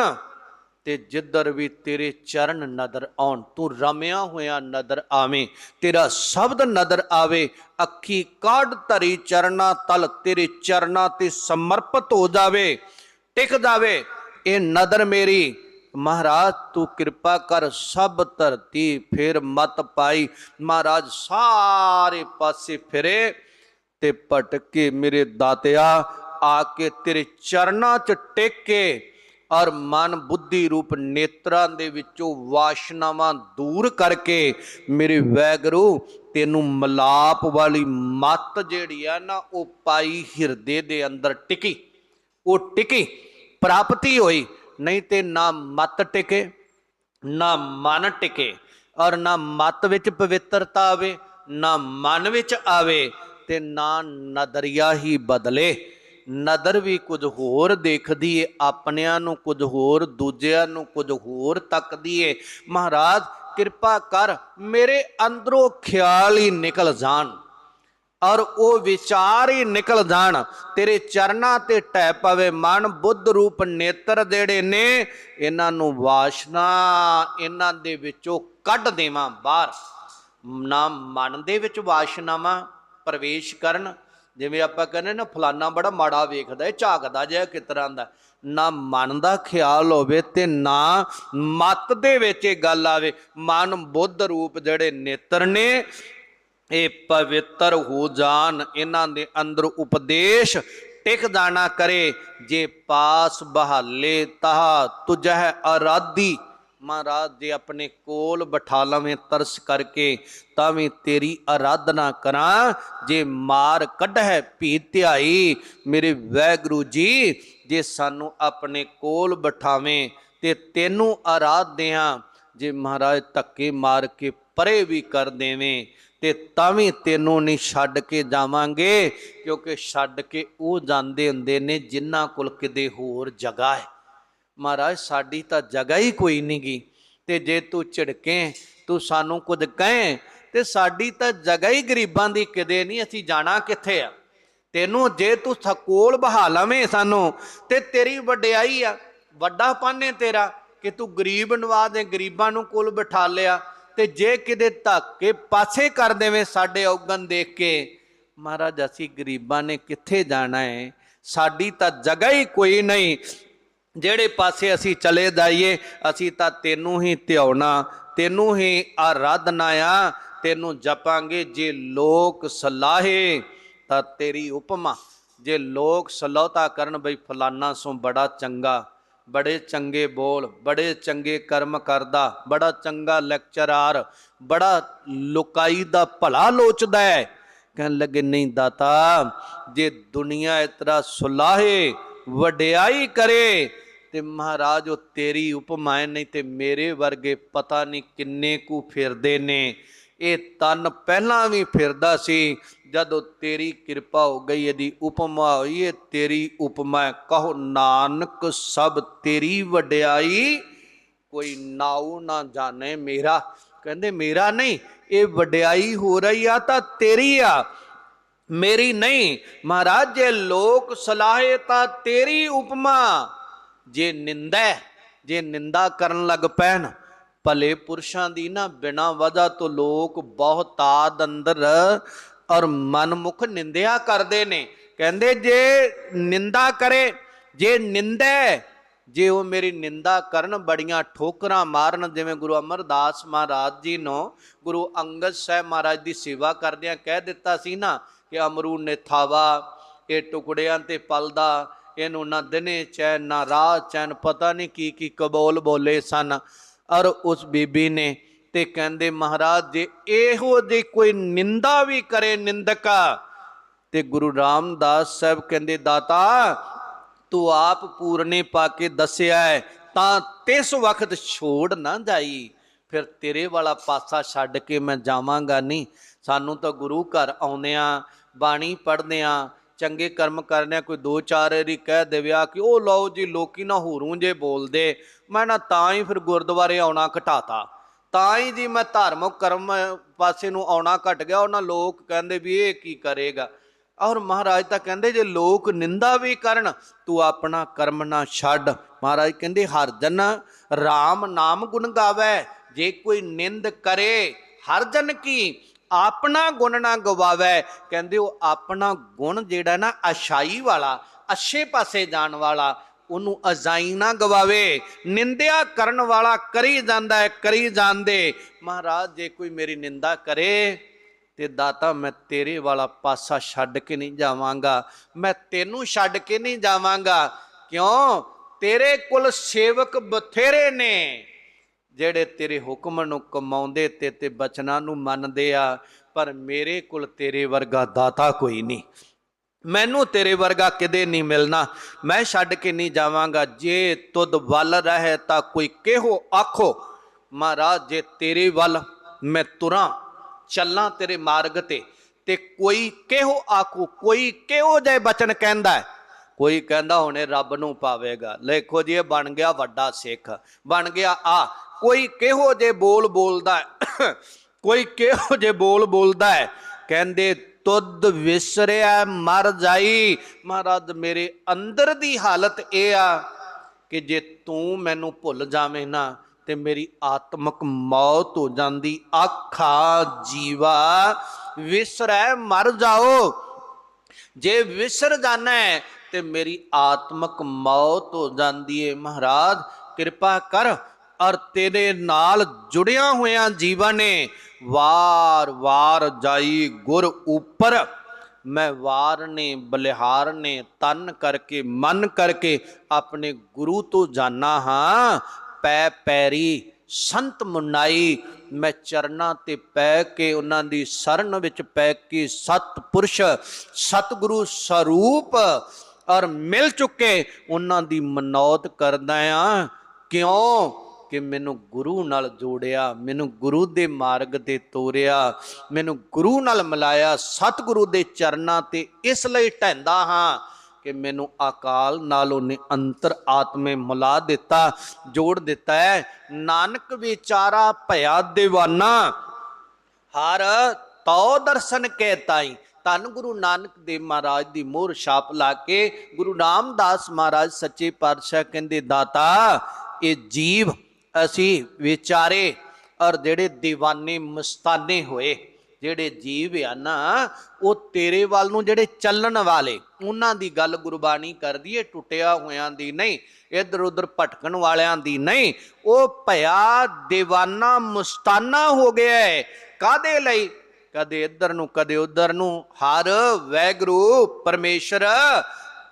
ਤੇ ਜਿੱਧਰ ਵੀ ਤੇਰੇ ਚਰਨ ਨਦਰ ਆਉਣ, ਤੂੰ ਰਮਿਆ ਹੋਇਆ ਨਦਰ ਆਵੇਂ, ਤੇਰਾ ਸ਼ਬਦ ਨਦਰ ਆਵੇ, ਅੱਖੀ ਕਾਢ ਧਰੀ ਚਰਨਾ, ਤਲ ਤੇਰੇ ਚਰਨਾ ਤੇ ਸਮਰਪਿਤ ਹੋ ਜਾਵੇ, ਟਿਕ ਜਾਵੇ। ਇਹ ਨਦਰ ਮੇਰੀ। ਮਹਾਰਾਜ, ਤੂੰ ਕਿਰਪਾ ਕਰ ਸਭ ਧਰਤੀ ਫਿਰ ਮਤ ਪਾਈ। ਮਹਾਰਾਜ, ਸਾਰੇ ਪਾਸੇ ਫਿਰੇ ਤੇ ਭਟਕੇ ਮੇਰੇ ਦਾਤਿਆ, ਆ ਕੇ ਤੇਰੇ ਚਰਨਾਂ 'ਚ ਟਿਕ ਕੇ ਔਰ ਮਨ ਬੁੱਧੀ ਰੂਪ ਨੇਤਰਾਂ ਦੇ ਵਿੱਚੋਂ ਵਾਸ਼ਨਾਵਾਂ ਦੂਰ ਕਰਕੇ ਮੇਰੇ ਵੈਗਰੂ, ਤੈਨੂੰ ਮਲਾਪ ਵਾਲੀ ਮੱਤ ਜਿਹੜੀ ਆ ਨਾ, ਉਹ ਪਾਈ ਹਿਰਦੇ ਦੇ ਅੰਦਰ ਟਿਕੀ। ਉਹ ਟਿਕੀ। ਪ੍ਰਾਪਤੀ ਹੋਈ, ਨਹੀਂ ਤੇ ਨਾ ਮਤ ਟਿਕੇ, ਨਾ ਮਨ ਟਿਕੇ, ਔਰ ਨਾ ਮਤ ਵਿੱਚ ਪਵਿੱਤਰਤਾ ਆਵੇ, ਨਾ ਮਨ ਵਿੱਚ ਆਵੇ, ਤੇ ਨਾ ਨਦਰੀਆ ਹੀ ਬਦਲੇ। ਨਦਰ ਵੀ ਕੁਝ ਹੋਰ ਦੇਖਦੀ ਏ, ਆਪਣਿਆਂ ਨੂੰ ਕੁਝ ਹੋਰ, ਦੂਜਿਆਂ ਨੂੰ ਕੁਝ ਹੋਰ ਤੱਕਦੀ ਏ। ਮਹਾਰਾਜ, ਕਿਰਪਾ ਕਰ ਮੇਰੇ ਅੰਦਰੋਂ ਖਿਆਲ ਹੀ ਨਿਕਲ ਜਾਣ। ਔਰ ਉਹ ਵਿਚਾਰ ਹੀ ਨਿਕਲ ਜਾਣ। ਤੇਰੇ ਚਰਨਾਂ ਤੇ ਟੈ ਪਵੇ ਮਨ, ਬੁੱਧ ਰੂਪ ਨੇਤਰ ਜਿਹੜੇ ਨੇ। ਇਹਨਾਂ ਨੂੰ ਵਾਸ਼ਨਾ, ਇਹਨਾਂ ਦੇ ਵਿੱਚੋਂ ਕੱਢ ਦੇਵਾਂ ਬਾਹਰ। ਨਾ ਮਨ ਦੇ ਵਿੱਚ ਵਾਸ਼ਨਾਵਾਂ ਪ੍ਰਵੇਸ਼ ਕਰਨ। ਜਿਵੇਂ ਆਪਾਂ ਕਹਿੰਦੇ ਨਾ, ਫਲਾਨਾ ਬੜਾ ਮਾੜਾ ਵੇਖਦਾ ਹੈ ਝਾਕਦਾ ਜਿਹਾ ਕਿਸ ਤਰ੍ਹਾਂ ਦਾ। ਨਾ ਮਨ ਦਾ ਖਿਆਲ ਹੋਵੇ ਤੇ ਨਾ ਮਤ ਦੇ ਵਿੱਚ ਇਹ ਗੱਲ ਆਵੇ। ਮਨ, ਬੁੱਧ ਰੂਪ ਜਿਹੜੇ ਨੇਤਰ ਨੇ ਇਹ ਪਵਿੱਤਰ ਹੋ ਜਾਣ ਇਹਨਾਂ ਦੇ ਅੰਦਰ ਉਪਦੇਸ਼ ਟਿਕ ਜਾਣਾ ਕਰੇ। ਜੇ ਪਾਸ ਬਹਾਲੇ ਤਾ ਤੁਝਹਿ ਅਰਾਦੀ ਮਹਾਰਾਜ ਜੇ ਆਪਣੇ ਕੋਲ ਬਿਠਾ ਲਵੇਂ ਤਰਸ ਕਰਕੇ, ਤਾਂ ਵੀ ਤੇਰੀ ਆਰਾਧਨਾ ਕਰਾਂ। ਜੇ ਮਾਰ ਕੱਢੈ ਭੀ ਧਿਆਈ, ਮੇਰੇ ਵੈਗੁਰੂ ਜੀ, ਜੇ ਸਾਨੂੰ ਆਪਣੇ ਕੋਲ ਬਿਠਾਵੇਂ, ਤੇ ਤੈਨੂੰ ਆਰਾਧਿਆਂ ਜੇ ਮਹਾਰਾਜ ਧੱਕੇ ਮਾਰ ਕੇ ਪਰੇ ਵੀ ਕਰ ਦੇਵੇਂ ਤੇ ਤਾਂ ਵੀ ਤੈਨੂੰ ਨਹੀਂ ਛੱਡ ਕੇ ਜਾਵਾਂਗੇ, ਕਿਉਂਕਿ ਛੱਡ ਕੇ ਉਹ ਜਾਂਦੇ ਹੁੰਦੇ ਨੇ ਜਿਨ੍ਹਾਂ ਕੋਲ ਕਿਤੇ ਹੋਰ ਜਗ੍ਹਾ ਹੈ। ਮਹਾਰਾਜ, ਸਾਡੀ ਤਾਂ ਜਗ੍ਹਾ ਹੀ ਕੋਈ ਨਹੀਂ ਗੀ। ਤੇ ਜੇ ਤੂੰ ਝਿੜਕੇ, ਤੂੰ ਸਾਨੂੰ ਕੁਝ ਕਹੇ, ਤੇ ਸਾਡੀ ਤਾਂ ਜਗ੍ਹਾ ਹੀ ਗਰੀਬਾਂ ਦੀ ਕਿਤੇ ਨਹੀਂ, ਅਸੀਂ ਜਾਣਾ ਕਿੱਥੇ ਆ? ਤੈਨੂੰ ਜੇ ਤੂੰ ਥਕੋਲ ਬਹਾ ਲਵੇਂ ਸਾਨੂੰ, ਤੇ ਤੇਰੀ ਵਡਿਆਈ ਆ, ਵੱਡਾ ਪਾਨੇ ਤੇਰਾ, ਕਿ ਤੂੰ ਗਰੀਬ ਨਵਾਜ਼ ਦੇ, ਗਰੀਬਾਂ ਨੂੰ ਕੋਲ ਬਿਠਾ ਲਿਆ। ਤੇ ਜੇ ਕਿਤੇ ਧੱਕੇ ਪਾਸੇ ਕਰ ਦੇਵੇ ਸਾਡੇ ਔਗਣ ਦੇਖ ਕੇ, ਮਹਾਰਾਜ, ਅਸੀਂ ਗਰੀਬਾਂ ਨੇ ਕਿੱਥੇ ਜਾਣਾ ਹੈ ਸਾਡੀ ਤਾਂ ਜਗ੍ਹਾ ਹੀ ਕੋਈ ਨਹੀਂ। ਜਿਹੜੇ ਪਾਸੇ ਅਸੀਂ ਚਲੇ ਜਾਈਏ, ਅਸੀਂ ਤਾਂ ਤੈਨੂੰ ਹੀ ਧਿਆਉਣਾ, ਤੈਨੂੰ ਹੀ ਆਰਾਧਨਾ ਆ, ਤੈਨੂੰ ਜਪਾਂਗੇ ਜੇ ਲੋਕ ਸਲਾਹੇ, ਤਾਂ ਤੇਰੀ ਉਪਮਾ। ਜੇ ਲੋਕ ਸਲੋਤਾ ਕਰਨ ਬਈ ਫਲਾਨਾ ਸੋ ਬੜਾ ਚੰਗਾ ਬੜੇ ਚੰਗੇ ਬੋਲ, ਬੜੇ ਚੰਗੇ ਕਰਮ ਕਰਦਾ, ਬੜਾ ਚੰਗਾ ਲੈਕਚਰਾਰ ਬੜਾ ਲੋਕਾਈ ਦਾ ਭਲਾ ਲੋਚਦਾ ਹੈ। ਕਹਿਣ ਲੱਗੇ, ਨਹੀਂ ਦਾਤਾ, ਜੇ ਦੁਨੀਆ ਇਤਰਾ ਸੁਲਾਹੇ, ਵਡਿਆਈ ਕਰੇ, ਤੇ ਮਹਾਰਾਜ ਉਹ ਤੇਰੀ ਉਪਮਾ ਨਹੀਂ ਤੇ ਮੇਰੇ ਵਰਗੇ ਪਤਾ ਨਹੀਂ ਕਿੰਨੇ ਕੁ ਫਿਰਦੇ ਨੇ। ਇਹ ਤਨ ਪਹਿਲਾਂ ਵੀ ਫਿਰਦਾ ਸੀ, ਜਦੋਂ ਤੇਰੀ ਕਿਰਪਾ ਹੋ ਗਈ, ਇਹਦੀ ਉਪਮਾ ਹੋਈ, ਇਹ ਤੇਰੀ ਉਪਮਾ ਕਹੋ, ਨਾਨਕ, ਸਭ ਤੇਰੀ ਵਡਿਆਈ, ਕੋਈ ਨਾਉ ਨਾ ਜਾਣੇ ਮੇਰਾ। ਕਹਿੰਦੇ, ਮੇਰਾ ਨਹੀਂ, ਇਹ ਵਡਿਆਈ ਹੋ ਰਹੀ ਆ ਤਾਂ ਤੇਰੀ ਆ, ਮੇਰੀ ਨਹੀਂ। ਮਹਾਰਾਜ, ਜੇ ਲੋਕ ਸਲਾਹੇ ਤਾਂ ਤੇਰੀ ਉਪਮਾ। ਜੇ ਨਿੰਦਾ ਜੇ ਨਿੰਦਾ ਕਰਨ ਲੱਗ ਪੈਣ ਭਲੇ ਪੁਰਸ਼ਾਂ ਦੀ ਨਾ ਬਿਨਾ ਵਜ੍ਹਾ ਤੋਂ ਲੋਕ ਬਹੁਤਾਦ ਅੰਦਰ ਔਰ ਮਨਮੁਖ ਨਿੰਦਿਆ ਕਰਦੇ ਨੇ। ਕਹਿੰਦੇ ਜੇ ਨਿੰਦਾ ਕਰੇ, ਜੇ ਨਿੰਦੈ ਜੇ ਉਹ ਮੇਰੀ ਨਿੰਦਾ ਕਰਨ ਬੜੀਆਂ ਠੋਕਰਾਂ ਮਾਰਨ, ਜਿਵੇਂ ਗੁਰੂ ਅਮਰਦਾਸ ਮਹਾਰਾਜ ਜੀ ਨੂੰ ਗੁਰੂ ਅੰਗਦ ਸਾਹਿਬ ਮਹਾਰਾਜ ਦੀ ਸੇਵਾ ਕਰਦਿਆਂ ਕਹਿ ਦਿੱਤਾ ਸੀ ਨਾ ਕਿ ਅਮਰੂ ਨੇ ਥਾਵਾ, ਇਹ ਟੁਕੜਿਆਂ ਤੇ ਪਲਦਾ, ਇਹਨੂੰ ਨਾ ਦਿਨੇ ਚੈਨ ਨਾ ਰਾਤ ਚੈਨ, ਪਤਾ ਨਹੀਂ ਕੀ ਕੀ ਕਬੋਲ ਬੋਲੇ ਸਨ। ਔਰ ਉਸ ਬੀਬੀ ਨੇ ਤੇ ਕਹਿੰਦੇ, ਮਹਾਰਾਜ, ਜੇ ਇਹੋ ਜੇ ਕੋਈ ਨਿੰਦਾ ਵੀ ਕਰੇ ਨਿੰਦਕਾ ਤੇ ਗੁਰੂ ਰਾਮਦਾਸ ਸਾਹਿਬ ਕਹਿੰਦੇ, ਦਾਤਾ, ਤੂੰ ਆਪ ਪੂਰਨੇ ਪਾ ਕੇ ਦੱਸਿਆ ਹੈ, ਤਾਂ ਤਿਸ ਵਕਤ ਛੋੜ ਨਾ ਜਾਈ। ਫਿਰ ਤੇਰੇ ਵਾਲਾ ਪਾਸਾ ਛੱਡ ਕੇ ਮੈਂ ਜਾਵਾਂਗਾ ਨਹੀਂ। ਸਾਨੂੰ ਤਾਂ ਗੁਰੂ ਘਰ ਆਉਂਦਿਆਂ ਬਾਣੀ ਪੜ੍ਹਦੇ ਪੜ੍ਹਦਿਆਂ ਚੰਗੇ ਕਰਮ ਕਰਨਿਆਂ ਕੋਈ ਦੋ ਚਾਰ ਵਾਰੀ ਕਹਿ ਦੇਵਿਆ ਕਿ ਉਹ ਲਓ ਜੀ ਲੋਕੀ ਨਾ ਹੋਰੂ ਜੇ ਬੋਲਦੇ, ਮੈਂ ਨਾ ਤਾਂ ਹੀ ਫਿਰ ਗੁਰਦੁਆਰੇ ਆਉਣਾ ਘਟਾਤਾ। ਤਾਂ ਹੀ ਜੀ ਮੈਂ ਧਾਰਮਿਕ ਕਰਮ ਪਾਸੇ ਨੂੰ ਆਉਣਾ ਘਟ ਗਿਆ, ਉਹਨਾਂ ਲੋਕ ਕਹਿੰਦੇ ਵੀ ਇਹ ਕੀ ਕਰੇਗਾ। ਔਰ ਮਹਾਰਾਜ ਤਾਂ ਕਹਿੰਦੇ ਜੇ ਲੋਕ ਨਿੰਦਾ ਵੀ ਕਰਨ, ਤੂੰ ਆਪਣਾ ਕਰਮ ਨਾ ਛੱਡ। ਮਹਾਰਾਜ ਕਹਿੰਦੇ ਹਰ ਜਨ RAM ਨਾਮ ਗੁਣ ਗਾਵੇ, ਜੇ ਕੋਈ ਨਿੰਦ ਕਰੇ, ਹਰ ਜਨ ਕੀ ਆਪਣਾ ਗੁਣ ਨਾ ਗਵਾਵੇ। ਕਹਿੰਦੇ ਉਹ ਆਪਣਾ ਗੁਣ ਜਿਹੜਾ ਨਾ ਅਛਾਈ ਵਾਲਾ, ਅੱਛੇ ਪਾਸੇ ਜਾਣ ਵਾਲਾ, ਉਹਨੂੰ ਅਜ਼ਾਈ ਨਾ ਗਵਾਵੇ। ਨਿੰਦਿਆ ਕਰਨ ਵਾਲਾ ਕਰੀ ਜਾਂਦਾ ਹੈ, ਕਰੀ ਜਾਂਦੇ। ਮਹਾਰਾਜ, ਜੇ ਕੋਈ ਮੇਰੀ ਨਿੰਦਾ ਕਰੇ ਤੇ ਦਾਤਾ, ਮੈਂ ਤੇਰੇ ਵਾਲਾ ਪਾਸਾ ਛੱਡ ਕੇ ਨਹੀਂ ਜਾਵਾਂਗਾ। ਮੈਂ ਤੈਨੂੰ ਛੱਡ ਕੇ ਨਹੀਂ ਜਾਵਾਂਗਾ। ਕਿਉਂ? ਤੇਰੇ ਕੋਲ ਸੇਵਕ ਬਥੇਰੇ ਨੇ। ਜਿਹੜੇ ਤੇਰੇ ਹੁਕਮ ਨੂੰ ਕਮਾਉਂਦੇ ਤੇ ਤੇ ਬਚਨਾਂ ਨੂੰ ਮੰਨਦੇ ਆ, ਪਰ ਮੇਰੇ ਕੋਲ ਤੇਰੇ ਵਰਗਾ ਦਾਤਾ ਕੋਈ ਨਹੀਂ। ਮੈਨੂੰ ਤੇਰੇ ਵਰਗਾ ਕਿਤੇ ਨਹੀਂ ਮਿਲਣਾ। ਮੈਂ ਛੱਡ ਕੇ ਨਹੀਂ ਜਾਵਾਂਗਾ। ਜੇ ਤੁਧ ਵੱਲ ਰਹੇ ਤਾਂ ਕੋਈ ਕਿਹੋ ਆਖੋ, ਮਹਾਰਾਜ, ਜੇ ਤੇਰੇ ਵੱਲ ਮੈਂ ਤੁਰਾਂ, ਚੱਲਾਂ ਤੇਰੇ ਮਾਰਗ ਤੇ ਤੇ ਕੋਈ ਕਿਹੋ ਆਖੋ, ਕੋਈ ਕਿਹੋ ਜੇ ਬਚਨ ਕਹਿੰਦਾ ਕੋਈ ਕਹਿੰਦਾ ਹੁਣੇ ਰੱਬ ਨੂੰ ਪਾਵੇਗਾ। ਲੇਖੋ ਜੀ, ਇਹ ਬਣ ਗਿਆ ਵੱਡਾ ਸਿੱਖ। ਬਣ ਗਿਆ ਆ ਕੋਈ ਕਿਹੋ ਜੇ ਬੋਲ ਬੋਲਦਾ ਕੋਈ ਕਿਹੋ ਜੇ ਬੋਲ ਬੋਲਦਾ ਹੈ? ਕਹਿੰਦੇ, ਤੁਧ ਵਿਸਰਿਆ ਮਰ ਜਾਈ। ਮਹਾਰਾਜ, ਮੇਰੇ ਅੰਦਰ ਦੀ ਹਾਲਤ ਇਹ ਆ ਕਿ ਜੇ ਤੂੰ ਮੈਨੂੰ ਭੁੱਲ ਜਾਵੇਂ ਨਾ, ਤੇ ਮੇਰੀ ਆਤਮਕ ਮੌਤ ਹੋ ਜਾਂਦੀ। ਆਖਾ ਜੀਵਾ, ਵਿਸਰੈ ਮਰ ਜਾਓ। ਜੇ ਵਿਸਰ ਜਾਣਾ ਹੈ, ਤੇ ਮੇਰੀ ਆਤਮਕ ਮੌਤ ਹੋ ਜਾਂਦੀ ਏ। ਮਹਾਰਾਜ, ਕਿਰਪਾ ਕਰ ਔਰ ਤੇਰੇ ਨਾਲ ਜੁੜਿਆ ਹੋਇਆ ਜੀਵਨ ਨੇ ਵਾਰ ਵਾਰ ਜਾਈ ਗੁਰ ਉੱਪਰ। ਮੈਂ ਵਾਰ ਨੇ, ਬਲਿਹਾਰ ਨੇ, ਤਨ ਕਰਕੇ, ਮਨ ਕਰਕੇ ਆਪਣੇ ਗੁਰੂ ਤੋਂ ਜਾਣਾ ਹਾਂ। ਪੈ ਪੈਰੀ ਸੰਤ ਮੁਨਾਈ, ਮੈਂ ਚਰਨਾਂ ਤੇ ਪੈ ਕੇ ਉਹਨਾਂ ਦੀ ਸ਼ਰਨ ਵਿੱਚ ਪੈ ਕੇ ਸਤਪੁਰਸ਼ ਸਤਿਗੁਰੂ ਸਰੂਪ ਔਰ ਮਿਲ ਚੁੱਕੇ। ਉਹਨਾਂ ਦੀ ਮਨੌਤ ਕਰਦਾ ਆ ਕਿਉਂ? ਕਿ ਮੈਨੂੰ ਗੁਰੂ ਨਾਲ ਜੋੜਿਆ, ਮੈਨੂੰ ਗੁਰੂ ਦੇ ਮਾਰਗ ਤੇ ਤੋਰਿਆ, ਮੈਨੂੰ ਗੁਰੂ ਨਾਲ ਮਿਲਾਇਆ ਸਤਿਗੁਰੂ ਦੇ ਚਰਨਾਂ ਤੇ ਇਸ ਲਈ ਢੈਂਦਾ ਹਾਂ ਕਿ ਮੈਨੂੰ ਅਕਾਲ ਨਾਲ ਉਹਨੇ ਅੰਤਰ ਆਤਮੇ ਮਿਲਾ ਦਿੱਤਾ, ਜੋੜ ਦਿੱਤਾ ਹੈ। ਨਾਨਕ ਵਿਚਾਰਾ ਭਇਆ دیਵਾਨਾ ਹਰ ਤਉ ਦਰਸ਼ਨ ਕੇ ਤਾਈ। ਧੰਨ ਗੁਰੂ ਨਾਨਕ ਦੇਵ ਮਹਾਰਾਜ ਦੀ ਮੋਹਰ ਛਾਪ ਲਾ ਕੇ ਗੁਰੂ ਰਾਮਦਾਸ ਮਹਾਰਾਜ ਸੱਚੇ ਪਾਤਸ਼ਾਹ ਕਹਿੰਦੇ, ਦਾਤਾ, ਇਹ ਜੀਵ ਅਸੀਂ ਵਿਚਾਰੇ ਔਰ ਜਿਹੜੇ دیਵਾਨੇ ਮਸਤਾਨੇ ਹੋਏ, ਜਿਹੜੇ ਜੀਵ ਆ ਨਾ, ਉਹ ਤੇਰੇ ਵੱਲ ਨੂੰ ਜਿਹੜੇ ਚੱਲਣ ਵਾਲੇ, ਉਹਨਾਂ ਦੀ ਗੱਲ ਗੁਰਬਾਣੀ ਕਰਦੀ ਏ, ਟੁੱਟਿਆ ਹੋਇਆਂ ਦੀ ਨਹੀਂ ਇੱਧਰ ਉੱਧਰ ਭਟਕਣ ਵਾਲਿਆਂ ਦੀ ਨਹੀਂ, ਉਹ ਭਇਆ دیਵਾਨਾ ਮਸਤਾਨਾ ਹੋ ਗਿਆ ਹੈ ਕਾਦੇ ਲਈ? ਕਦੇ ਇੱਧਰ ਨੂੰ, ਕਦੇ ਉੱਧਰ ਨੂੰ, ਹਰ ਵੈਗਰੂ ਪਰਮੇਸ਼ਰ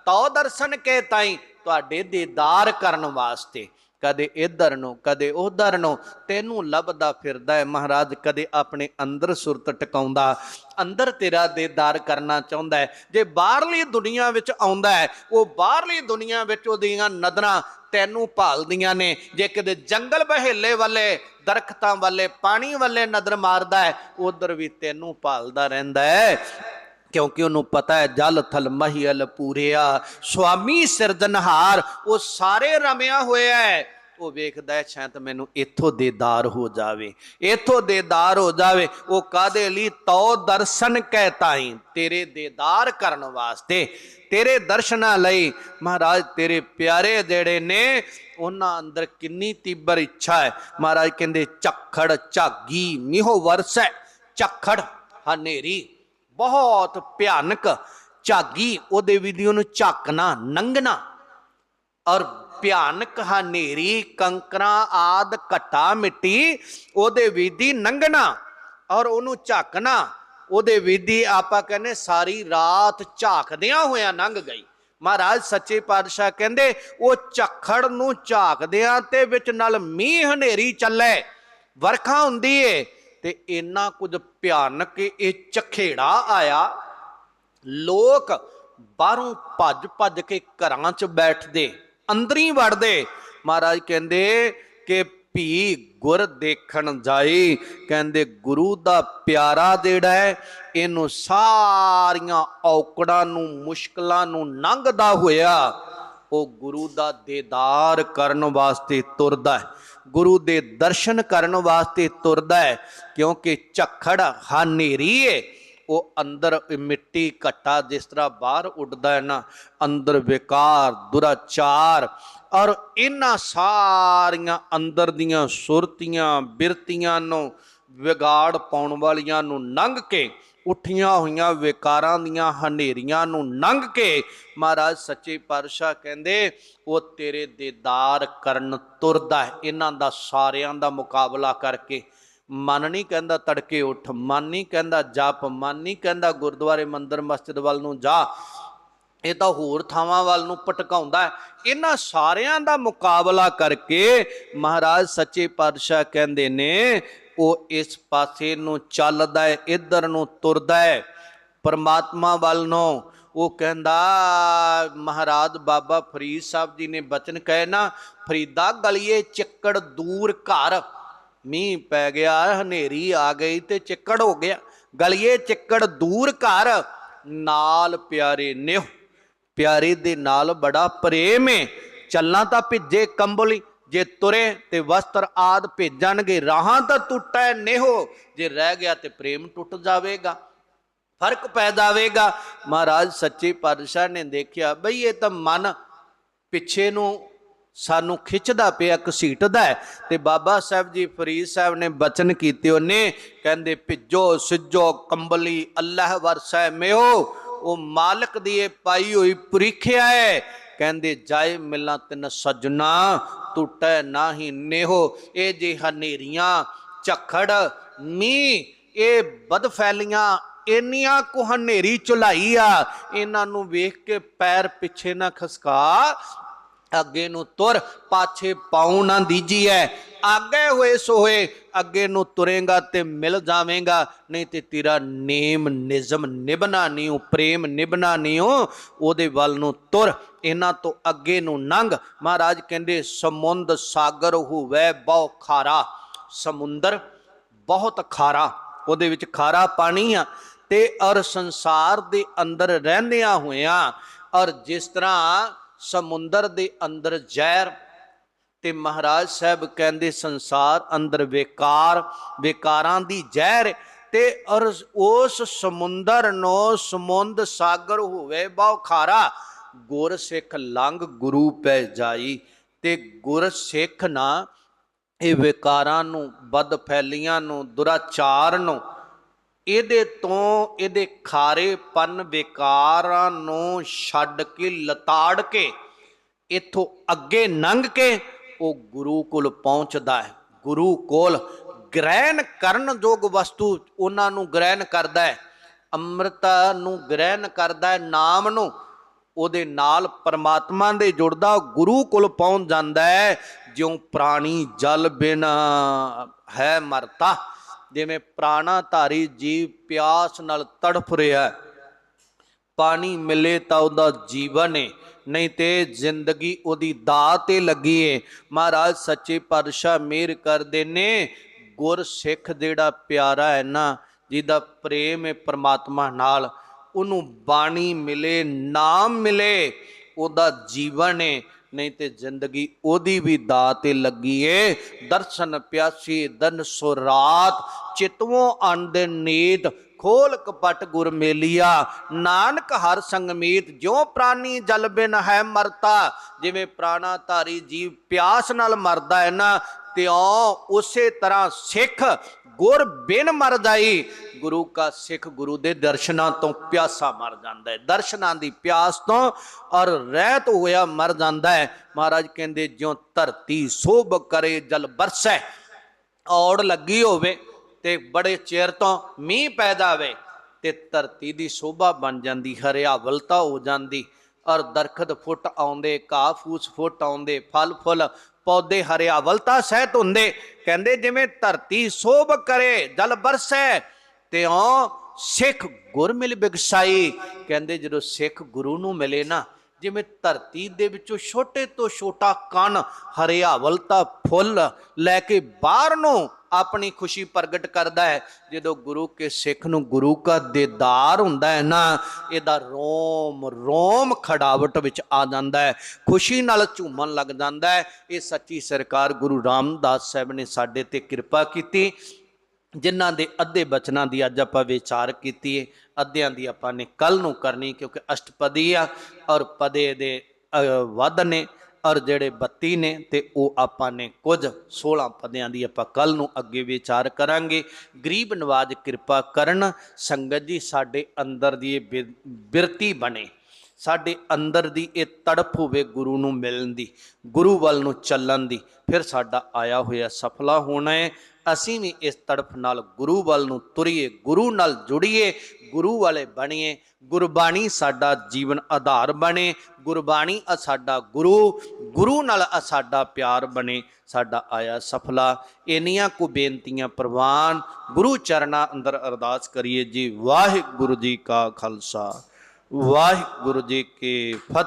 ਤਉ ਦਰਸ਼ਨ ਕੇ ਤਾਈ, ਤੁਹਾਡੇ ਦੇਦਾਰ ਕਰਨ ਵਾਸਤੇ। ਕਦੇ ਇੱਧਰ ਨੂੰ, ਕਦੇ ਉਧਰ ਨੂੰ, ਤੈਨੂੰ ਲੱਭਦਾ ਫਿਰਦਾ ਹੈ ਮਹਾਰਾਜ, ਕਦੇ ਆਪਣੇ ਅੰਦਰ ਸੁਰਤ ਟਿਕਾਉਂਦਾ। ਅੰਦਰ ਤੇਰਾ ਦੇਦਾਰ ਕਰਨਾ ਚਾਹੁੰਦਾ ਹੈ ਜੇ ਬਾਹਰਲੀ ਦੁਨੀਆ ਵਿੱਚ ਆਉਂਦਾ ਹੈ ਉਹ ਬਾਹਰਲੀ ਦੁਨੀਆ ਵਿੱਚ ਉਹਦੀਆਂ ਨਜ਼ਰਾਂ ਤੈਨੂੰ ਭਾਲਦੀਆਂ ਨੇ। ਜੇ ਕਿਤੇ ਜੰਗਲ ਬਹੇਲੇ ਵਾਲੇ, ਦਰਖਤਾਂ ਵਾਲੇ, ਪਾਣੀ ਵਾਲੇ ਨਜ਼ਰ ਮਾਰਦਾ ਹੈ ਉਧਰ ਵੀ ਤੈਨੂੰ ਭਾਲਦਾ ਰਹਿੰਦਾ ਹੈ ਕਿਉਂਕਿ ਉਹਨੂੰ ਪਤਾ ਹੈ ਜਲ ਥਲ ਮਹੀਲ ਪੂਰਿਆ, ਸੁਆਮੀ ਸਿਰਜਨਹਾਰ ਉਹ ਸਾਰੇ ਰਮਿਆ ਹੋਇਆ ਹੈ। ਉਹ ਵੇਖਦਾ ਹੈ, ਸ਼ਾਇਦ ਮੈਨੂੰ ਇੱਥੋਂ ਦੇਦਾਰ ਹੋ ਜਾਵੇ। ਇੱਥੋਂ ਦੇਦਾਰ ਹੋ ਜਾਵੇ, ਉਹ ਕਾਦੇ ਲਈ? ਤਉ ਦਰਸ਼ਨ ਕਹਿ ਤੇਰੇ ਦੇਦਾਰ ਕਰਨ ਵਾਸਤੇ, ਤੇਰੇ ਦਰਸ਼ਨਾਂ ਲਈ। ਮਹਾਰਾਜ, ਤੇਰੇ ਪਿਆਰੇ ਜਿਹੜੇ ਨੇ, ਉਹਨਾਂ ਅੰਦਰ ਕਿੰਨੀ ਤੀਬਰ ਇੱਛਾ ਹੈ। ਮਹਾਰਾਜ ਕਹਿੰਦੇ, ਝੱਖੜ ਝਾਗੀ ਮਿਹੋ ਵਰਸੈ, ਝੱਖੜ ਹਨੇਰੀ। ਬਹੁਤ ਭਿਆਨਕ ਝਾਗੀ ਉਹਦੇ ਵਿਧੀ ਉਹਨੂੰ ਝਾਕਣਾ, ਨੰਗਣਾ। ਔਰ ਭਿਆਨਕ ਹਨੇਰੀ, ਕੰਕਰਾਂ, ਆਦ, ਘਟਾ, ਮਿੱਟੀ, ਉਹਦੇ ਵਿਧੀ ਨੰਗਣਾ ਔਰ ਉਹਨੂੰ ਝਾਕਣਾ। ਉਹਦੇ ਵਿਧੀ ਆਪਾਂ ਕਹਿੰਦੇ ਸਾਰੀ ਰਾਤ ਝਾਕਦਿਆਂ ਹੋਇਆ ਲੰਘ ਗਈ। ਮਹਾਰਾਜ ਸੱਚੇ ਪਾਤਸ਼ਾਹ ਕਹਿੰਦੇ, ਉਹ ਝਖੜ ਨੂੰ ਝਾਕਦਿਆਂ ਤੇ ਵਿੱਚ ਨਾਲ ਮੀਂਹ ਹਨੇਰੀ ਚੱਲੇ। ਵਰਖਾ ਹੁੰਦੀ ਏ ਤੇ ਇੰਨਾ ਕੁਝ ਭਿਆਨਕ ਇਹ ਚਖੇੜਾ ਆਇਆ। ਲੋਕ ਬਾਹਰੋਂ ਭੱਜ ਭੱਜ ਕੇ ਘਰਾਂ 'ਚ ਬੈਠਦੇ, ਅੰਦਰੀ ਵੜਦੇ। ਮਹਾਰਾਜ ਕਹਿੰਦੇ ਕਿ ਭੀ ਗੁਰ ਦੇਖਣ ਜਾਈ। ਕਹਿੰਦੇ ਗੁਰੂ ਦਾ ਪਿਆਰਾ ਜਿਹੜਾ ਹੈ, ਇਹਨੂੰ ਸਾਰੀਆਂ ਔਕੜਾਂ ਨੂੰ, ਮੁਸ਼ਕਲਾਂ ਨੂੰ ਲੰਘਦਾ ਹੋਇਆ, ਉਹ ਗੁਰੂ ਦਾ ਦੇਦਾਰ ਕਰਨ ਵਾਸਤੇ ਤੁਰਦਾ ਹੈ। ਗੁਰੂ ਦੇ ਦਰਸ਼ਨ ਕਰਨ ਵਾਸਤੇ ਤੁਰਦਾ ਹੈ, ਕਿਉਂਕਿ ਝੱਖੜ ਹਨੇਰੀ ਏ। ਉਹ ਅੰਦਰ ਮਿੱਟੀ ਘੱਟਾ ਜਿਸ ਤਰ੍ਹਾਂ ਬਾਹਰ ਉੱਡਦਾ ਹੈ ਨਾ, ਅੰਦਰ ਵਿਕਾਰ, ਦੁਰਾਚਾਰ। ਔਰ ਇਹਨਾਂ ਸਾਰੀਆਂ ਅੰਦਰ ਦੀਆਂ ਸੁਰਤੀਆਂ, ਬਿਰਤੀਆਂ ਨੂੰ ਵਿਗਾੜ ਪਾਉਣ ਵਾਲੀਆਂ ਨੂੰ ਲੰਘ ਕੇ ਉੱਠੀਆਂ ਹੋਈਆਂ ਵਿਕਾਰਾਂ ਦੀਆਂ ਹਨੇਰੀਆਂ ਨੂੰ ਲੰਘ ਕੇ ਮਹਾਰਾਜ ਸੱਚੇ ਪਾਤਸ਼ਾਹ ਕਹਿੰਦੇ, ਉਹ ਤੇਰੇ ਦੀਦਾਰ ਕਰਨ ਤੁਰਦਾ ਇਹਨਾਂ ਦਾ ਸਾਰਿਆਂ ਦਾ ਮੁਕਾਬਲਾ ਕਰਕੇ ਮਨ ਨਹੀਂ ਕਹਿੰਦਾ ਤੜਕੇ ਉੱਠ, ਮਨ ਨਹੀਂ ਕਹਿੰਦਾ ਜਪ, ਮਨ ਨਹੀਂ ਕਹਿੰਦਾ ਗੁਰਦੁਆਰੇ ਮੰਦਰ ਮਸਜਿਦ ਵੱਲ ਨੂੰ ਜਾ। ਇਹ ਤਾਂ ਹੋਰ ਥਾਵਾਂ ਵੱਲ ਨੂੰ ਪਟਕਾਉਂਦਾ ਇਹਨਾਂ ਸਾਰਿਆਂ ਦਾ ਮੁਕਾਬਲਾ ਕਰਕੇ ਮਹਾਰਾਜ ਸੱਚੇ ਪਾਤਸ਼ਾਹ ਕਹਿੰਦੇ ਨੇ ਉਹ ਇਸ ਪਾਸੇ ਨੂੰ ਚੱਲਦਾ ਹੈ, ਇੱਧਰ ਨੂੰ ਤੁਰਦਾ ਹੈ। ਪਰਮਾਤਮਾ ਵੱਲ ਨੂੰ ਉਹ ਕਹਿੰਦਾ, ਮਹਾਰਾਜ ਬਾਬਾ ਫਰੀਦ ਸਾਹਿਬ ਜੀ ਨੇ ਬਚਨ ਕਹੇ ਨਾ, ਫਰੀਦਾ ਗਲੀਏ ਚਿੱਕੜ ਦੂਰ ਘਰ। ਮੀਂਹ ਪੈ ਗਿਆ, ਹਨੇਰੀ ਆ ਗਈ ਤੇ ਚਿੱਕੜ ਹੋ ਗਿਆ। ਗਲੀਏ ਚਿੱਕੜ ਦੂਰ ਘਰ, ਨਾਲ ਪਿਆਰੇ ਨਿਹ ਪਿਆਰੇ ਦੇ ਨਾਲ ਬੜਾ ਪ੍ਰੇਮ ਏ। ਚੱਲਾਂ ਤਾਂ ਭਿੱਜੇ ਕੰਬਲੀ ਜੇ ਤੁਰੇ ਤੇ ਵਸਤਰ ਆਦ ਭੇਜਣਗੇ, ਰਾਹਾਂ ਤਾਂ ਟੁੱਟੈ ਨਿਹੋ। ਜੇ ਰਹਿ ਗਿਆ ਤੇ ਪ੍ਰੇਮ ਟੁੱਟ ਜਾਵੇਗਾ, ਫ਼ਰਕ ਪੈ ਜਾਵੇਗਾ। ਮਹਾਰਾਜ ਸੱਚੇ ਪਾਤਸ਼ਾਹ ਨੇ ਦੇਖਿਆ, ਬਈ ਇਹ ਤਾਂ ਮਨ ਪਿੱਛੇ ਨੂੰ ਸਾਨੂੰ ਖਿੱਚਦਾ ਪਿਆ, ਘਸੀਟਦਾ ਹੈ। ਤੇ ਬਾਬਾ ਸਾਹਿਬ ਜੀ, ਫਰੀਦ ਸਾਹਿਬ ਨੇ ਬਚਨ ਕੀਤੇ ਉਹਨੇ, ਕਹਿੰਦੇ, ਭਿੱਜੋ, ਸਿੱਜੋ, ਕੰਬਲੀ, ਅੱਲਾਹ ਵਰਸੈ ਮਿਓ ਉਹ ਮਾਲਕ ਦੀ ਇਹ ਪਾਈ ਹੋਈ ਪ੍ਰੀਖਿਆ ਹੈ। ਕਹਿੰਦੇ, ਜਾਏ ਮਿਲਾਂ ਤਿੰਨ ਸਜਣਾ ਟੁੱਟੈ ਨਾਹੀ ਨੇਹੋ, ਇਹ ਜੇ ਹਨੇਰੀਆਂ, ਝਖੜ, ਮੀਂਹ, ਇਹ ਬਦ ਫੈਲੀਆਂ ਇੰਨੀਆਂ ਕੁ ਹਨੇਰੀ ਚੁਲਾਈ ਆ। ਇਹਨਾਂ ਨੂੰ ਵੇਖ ਕੇ ਪੈਰ ਪਿੱਛੇ ਨਾ ਖਸਕਾ। ਅੱਗੇ ਨੂੰ ਤੁਰ, ਪਾਛੇ ਪਾਉ ਨਾ ਦੀਜੀਐ ਆਗੇ ਹੋਏ ਸੋ ਅੱਗੇ ਨੂੰ ਤੁਰੇਗਾ ਤੇ ਮਿਲ ਜਾਵੇਂਗਾ। ਨਹੀਂ ਤੇ ਤੇਰਾ ਨੇਮ ਨਿਜ਼ਮ ਨਿਭਣਾ ਨਹੀਂ ਉਹ ਪ੍ਰੇਮ ਨਿਭਣਾ ਨਹੀਂ ਉਹ ਉਹਦੇ ਵੱਲ ਨੂੰ ਤੁਰ, ਇਹਨਾਂ ਤੋਂ ਅੱਗੇ ਨੂੰ ਨੰਗ। ਮਹਾਰਾਜ ਕਹਿੰਦੇ, ਸਮੁੰਦ ਸਾਗਰ ਹੋਵੇ ਬਹੁ ਖਾਰਾ। ਸਮੁੰਦਰ ਬਹੁਤ ਖਾਰਾ, ਉਹਦੇ ਵਿੱਚ ਖਾਰਾ ਪਾਣੀ ਆ। ਤੇ ਔਰ ਸੰਸਾਰ ਦੇ ਅੰਦਰ ਰਹਿੰਦਿਆਂ ਹੋਇਆਂ ਔਰ ਜਿਸ ਤਰ੍ਹਾਂ ਸਮੁੰਦਰ ਦੇ ਅੰਦਰ ਜ਼ਹਿਰ ਤੇ ਮਹਾਰਾਜ ਸਾਹਿਬ ਕਹਿੰਦੇ ਸੰਸਾਰ ਅੰਦਰ ਵਿਕਾਰ, ਵਿਕਾਰਾਂ ਦੀ ਜ਼ਹਿਰ ਤੇ ਔਰ ਉਸ ਸਮੁੰਦਰ ਨੂੰ ਸਮੁੰਦ ਸਾਗਰ ਹੋਵੇ ਬਹੁ ਖਾਰਾ ਗੁਰ ਸਿੱਖ ਲੰਘ ਗੁਰੂ ਪੈ ਜਾਈ ਤੇ ਗੁਰ ਸਿੱਖ ਨਾ ਇਹ ਵਿਕਾਰਾਂ ਨੂੰ ਬਦ ਫੈਲੀਆਂ ਨੂੰ, ਦੁਰਾਚਾਰ ਨੂੰ ਇਹਦੇ ਤੋਂ ਇਹਦੇ ਖਾਰੇਪਨ ਵਿਕਾਰਾਂ ਨੂੰ ਛੱਡ ਕੇ ਲਤਾੜ ਕੇ ਇਥੋਂ ਅੱਗੇ ਲੰਘ ਕੇ ਉਹ ਗੁਰੂ ਕੋਲ ਪਹੁੰਚਦਾ ਹੈ। ਗੁਰੂ ਕੋਲ ਗ੍ਰਹਿਣ ਕਰਨ ਯੋਗ ਵਸਤੂ ਉਹਨਾਂ ਨੂੰ ਗ੍ਰਹਿਣ ਕਰਦਾ ਹੈ। ਅੰਮ੍ਰਿਤ ਨੂੰ ਗ੍ਰਹਿਣ ਕਰਦਾ ਹੈ, ਨਾਮ ਨੂੰ ਉਹਦੇ ਨਾਲ ਪਰਮਾਤਮਾ ਦੇ ਜੁੜਦਾ ਗੁਰੂ ਕੋਲ ਪਹੁੰਚ ਜਾਂਦਾ ਹੈ। ਜਿਉਂ ਪ੍ਰਾਣੀ ਜਲ ਬਿਨ ਹੈ ਮਰਤਾ। ਜਿਵੇਂ ਪ੍ਰਾਣਾ ਧਾਰੀ ਜੀਵ ਪਿਆਸ ਨਾਲ ਤੜਫ ਰਿਹਾ ਹੈ, ਪਾਣੀ ਮਿਲੇ ਤਾਂ ਉਹਦਾ ਜੀਵਨ ਹੈ ਨਹੀਂ ਤੇ ਜ਼ਿੰਦਗੀ ਉਹਦੀ ਦਾਅ ਤੇ ਲੱਗੀ ਏ। ਮਹਾਰਾਜ ਸੱਚੇ ਪਾਤਸ਼ਾਹ ਮਿਹਰ ਕਰਦੇ ਨੇ ਗੁਰ ਸਿੱਖ ਜਿਹੜਾ ਪਿਆਰਾ ਹੈ ਨਾ, ਜਿਹਦਾ ਪ੍ਰੇਮ ਹੈ ਪ੍ਰਮਾਤਮਾ ਨਾਲ, ਉਹਨੂੰ ਬਾਣੀ ਮਿਲੇ, ਨਾਮ ਮਿਲੇ, ਉਹਦਾ ਜੀਵਨ ਹੈ ਨਹੀਂ ਤੇ ਜ਼ਿੰਦਗੀ ਉਹਦੀ ਵੀ ਦਾਅ ਲੱਗੀ ਏ। ਦਰਸ਼ਨ ਪਿਆਸੀ ਦਨ ਸੋ ਰਾਤ, ਚਿਤਵੋਂ ਅੰਦ ਨੀਤ ਖੋਲ ਕਪਟ ਗੁਰ ਮੇਲੀਆ। ਨਾਨਕ ਹਰ ਸੰਗ ਮੀਤ ਜਿਉ ਪ੍ਰਾਨੀ ਜਲ ਬਿਨ ਹੈ ਮਰਤਾ। ਜਿਵੇਂ ਪ੍ਰਾਣਾ ਧਾਰੀ ਜੀਵ ਪਿਆਸ ਨਾਲ ਮਰਦਾ ਹੈ ਨਾ ਤਿਉ ਉਸੇ ਤਰ੍ਹਾਂ ਸਿੱਖ ਗੁਰ ਬਿਨ ਮਰ ਗੁਰੂ ਕਾ ਸਿੱਖ ਗੁਰੂ ਦੇ ਦਰਸ਼ਨਾਂ ਤੋਂ ਪਿਆਸਾ ਮਰ ਜਾਂਦਾ ਹੈ। ਦਰਸ਼ਨਾਂ ਦੀ ਪਿਆਸ ਤੋਂ ਔਰ ਰਹਿਤ ਹੋਇਆ ਮਰ ਜਾਂਦਾ ਹੈ। ਮਹਾਰਾਜ ਕਹਿੰਦੇ, ਜਿਉ ਧਰਤੀ ਸੋਭ ਕਰੇ, ਜਲ ਬਰਸੈ, ਔੜ ਲੱਗੀ ਹੋਵੇ ਤੇ ਬੜੇ ਚਿਰ ਤੋਂ ਮੀਂਹ ਪੈਦਾ ਹੋਵੇ ਤੇ ਧਰਤੀ ਦੀ ਸ਼ੋਭਾ ਬਣ ਜਾਂਦੀ, ਹਰਿਆਵਲਤਾ ਹੋ ਜਾਂਦੀ। ਔਰ ਦਰਖਤ ਫੁੱਟ ਆਉਂਦੇ, ਘਾਹ ਫੂਸ ਫੁੱਟ ਆਉਂਦੇ, ਫਲ ਫੁੱਲ ਪੌਦੇ ਹਰਿਆਵਲਤਾ ਸਹਿਤ ਹੁੰਦੇ। ਕਹਿੰਦੇ ਜਿਵੇਂ ਧਰਤੀ ਸੋਭ ਕਰੇ, ਜਲ ਬਰਸੈ, ਤੇ ਸਿੱਖ ਗੁਰ ਮਿਲ ਬਿਗਸਾਈ ਕਹਿੰਦੇ ਜਦੋਂ ਸਿੱਖ ਗੁਰੂ ਨੂੰ ਮਿਲੇ ਨਾ, ਜਿਵੇਂ ਧਰਤੀ ਦੇ ਵਿੱਚੋਂ ਛੋਟੇ ਤੋਂ ਛੋਟਾ ਕਣ ਹਰਿਆਵਲਤਾ ਫੁੱਲ ਲੈ ਕੇ ਬਾਹਰ ਨੂੰ ਆਪਣੀ ਖੁਸ਼ੀ ਪ੍ਰਗਟ ਕਰਦਾ ਹੈ। ਜਦੋਂ ਗੁਰੂ ਕੇ ਸਿੱਖ ਨੂੰ ਗੁਰੂ ਕਾ ਦੀਦਾਰ ਹੁੰਦਾ ਹੈ ਨਾ ਇਹਦਾ ਰੋਮ ਰੋਮ ਖੜਾਵਟ ਵਿੱਚ ਆ ਜਾਂਦਾ ਹੈ। ਖੁਸ਼ੀ ਨਾਲ ਝੂਮਣ ਲੱਗ ਜਾਂਦਾ ਹੈ। ਇਹ ਸੱਚੀ ਸਰਕਾਰ ਗੁਰੂ ਰਾਮਦਾਸ ਸਾਹਿਬ ਨੇ ਸਾਡੇ ਤੇ ਕਿਰਪਾ ਕੀਤੀ ਜਿਨ੍ਹਾਂ ਦੇ ਅੱਧੇ ਬਚਨਾਂ ਦੀ ਅੱਜ ਆਪਾਂ ਵਿਚਾਰ ਕੀਤੀ ਹੈ ਅੱਧਿਆਂ ਦੀ ਆਪਾਂ ਨੇ ਕੱਲ ਨੂੰ ਕਰਨੀ ਕਿਉਂਕਿ ਅਸ਼ਟਪਦੀ ਆ ਔਰ ਪਦੇ ਦੇ ਅ, ਵੱਧ ਨੇ। ਔਰ ਜਿਹੜੇ 32 ਨੇ ਤੇ ਉਹ ਆਪਾਂ ਨੇ ਕੁਝ 16 ਪਦਿਆਂ ਦੀ ਆਪਾਂ ਕੱਲ ਨੂੰ ਅੱਗੇ ਵਿਚਾਰ ਕਰਾਂਗੇ। ਗਰੀਬ ਨਵਾਜ ਕਿਰਪਾ ਕਰਨ, ਸੰਗਤ ਜੀ ਸਾਡੇ ਅੰਦਰ ਦੀ ਇਹ ਬਿਰਤੀ ਬਣੇ। ਸਾਡੇ ਅੰਦਰ ਦੀ ਇਹ ਤੜਫ ਹੋਵੇ ਗੁਰੂ ਨੂੰ ਮਿਲਣ ਦੀ, ਗੁਰੂ ਵੱਲ ਨੂੰ ਚੱਲਣ ਦੀ, ਫਿਰ ਸਾਡਾ ਆਇਆ ਹੋਇਆ ਸਫਲਾ ਹੋਣਾ ਹੈ। ਅਸੀਂ ਵੀ ਇਸ ਤੜਫ ਨਾਲ ਗੁਰੂ ਵੱਲ ਨੂੰ ਤੁਰੀਏ, ਗੁਰੂ ਨਾਲ ਜੁੜੀਏ, ਗੁਰੂ ਵਾਲੇ ਬਣੀਏ। ਗੁਰਬਾਣੀ ਸਾਡਾ ਜੀਵਨ ਆਧਾਰ ਬਣੇ, ਗੁਰਬਾਣੀ ਆ ਸਾਡਾ ਗੁਰੂ ਗੁਰੂ ਨਾਲ ਆ ਸਾਡਾ ਪਿਆਰ ਬਣੇ, ਸਾਡਾ ਆਇਆ ਸਫਲਾ। ਇੰਨੀਆਂ ਕੋ ਬੇਨਤੀਆਂ ਪ੍ਰਵਾਨ ਗੁਰੂ ਚਰਨਾਂ ਅੰਦਰ ਅਰਦਾਸ ਕਰੀਏ ਜੀ, ਵਾਹਿਗੁਰੂ ਜੀ ਕਾ ਖਾਲਸਾ। ਵਾਹਿਗੁਰੂ ਜੀ ਕੀ ਫਤਿਹ।